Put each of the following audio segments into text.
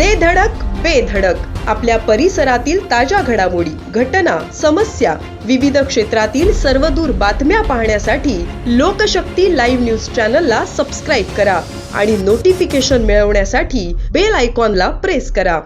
दे धडक बेधडक आपल्या परिसरातील ताज्या घडामोडी घटना समस्या विविध क्षेत्रातील सर्वदूर बातम्या पाहण्यासाठी लोकशक्ती लाईव्ह न्यूज चॅनलला सबस्क्राईब करा आणि नोटिफिकेशन मिळवण्यासाठी बेल आयकॉनला प्रेस करा.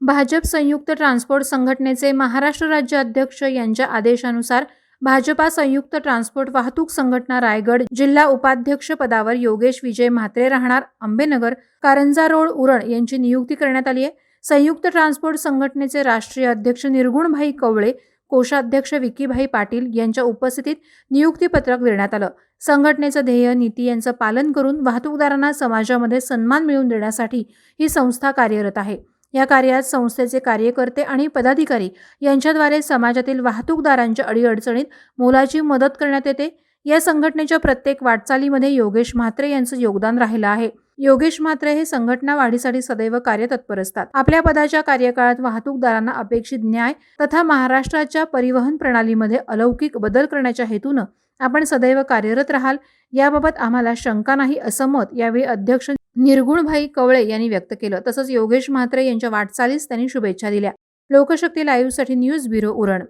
भाजप संयुक्त ट्रान्सपोर्ट संघटनेचे महाराष्ट्र राज्य अध्यक्ष यांच्या आदेशानुसार भाजपा संयुक्त ट्रान्सपोर्ट वाहतूक संघटना रायगड जिल्हा उपाध्यक्ष पदावर योगेश विजय म्हात्रे राहणार आंबेनगर कारंजा रोड उरण यांची नियुक्ती करण्यात आली आहे. संयुक्त ट्रान्सपोर्ट संघटनेचे राष्ट्रीय अध्यक्ष निर्गुणभाई कवळे कोषाध्यक्ष विकीभाई पाटील यांच्या उपस्थितीत नियुक्तीपत्रक देण्यात आलं. संघटनेचं ध्येय नीती यांचं पालन करून वाहतूकदारांना समाजामध्ये सन्मान मिळवून देण्यासाठी ही संस्था कार्यरत आहे. या कार्यात संस्थेचे कार्यकर्ते आणि पदाधिकारी यांच्याद्वारे समाजातील वाहतूकदारांच्या अडीअडचणीत मोलाची मदत करण्यात येते. या संघटनेच्या प्रत्येक वाटचालीमध्ये योगेश म्हात्रे यांचं योगदान राहिलं आहे. योगेश म्हात्रे हे संघटना वाढीसाठी सदैव कार्यतत्पर असतात. आपल्या पदाच्या कार्यकाळात वाहतूकदारांना अपेक्षित न्याय तथा महाराष्ट्राच्या परिवहन प्रणालीमध्ये अलौकिक बदल करण्याच्या हेतूनं आपण सदैव कार्यरत राहाल. याबाबत आम्हाला शंका नाही असं मत यावेळी अध्यक्ष निर्गुणभाई कवळे यांनी व्यक्त केलं. तसंच योगेश म्हात्रे यांच्या वाटचालीस त्यांनी शुभेच्छा दिल्या. लोकशक्ती लाईव्हसाठी न्यूज ब्युरो उरण.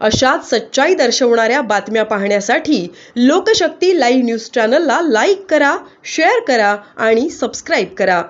अशाच सच्चाई दर्शवणाऱ्या बातम्या पाहण्यासाठी लोकशक्ती लाईव्ह न्यूज चॅनलला लाईक करा शेअर करा आणि सबस्क्राईब करा.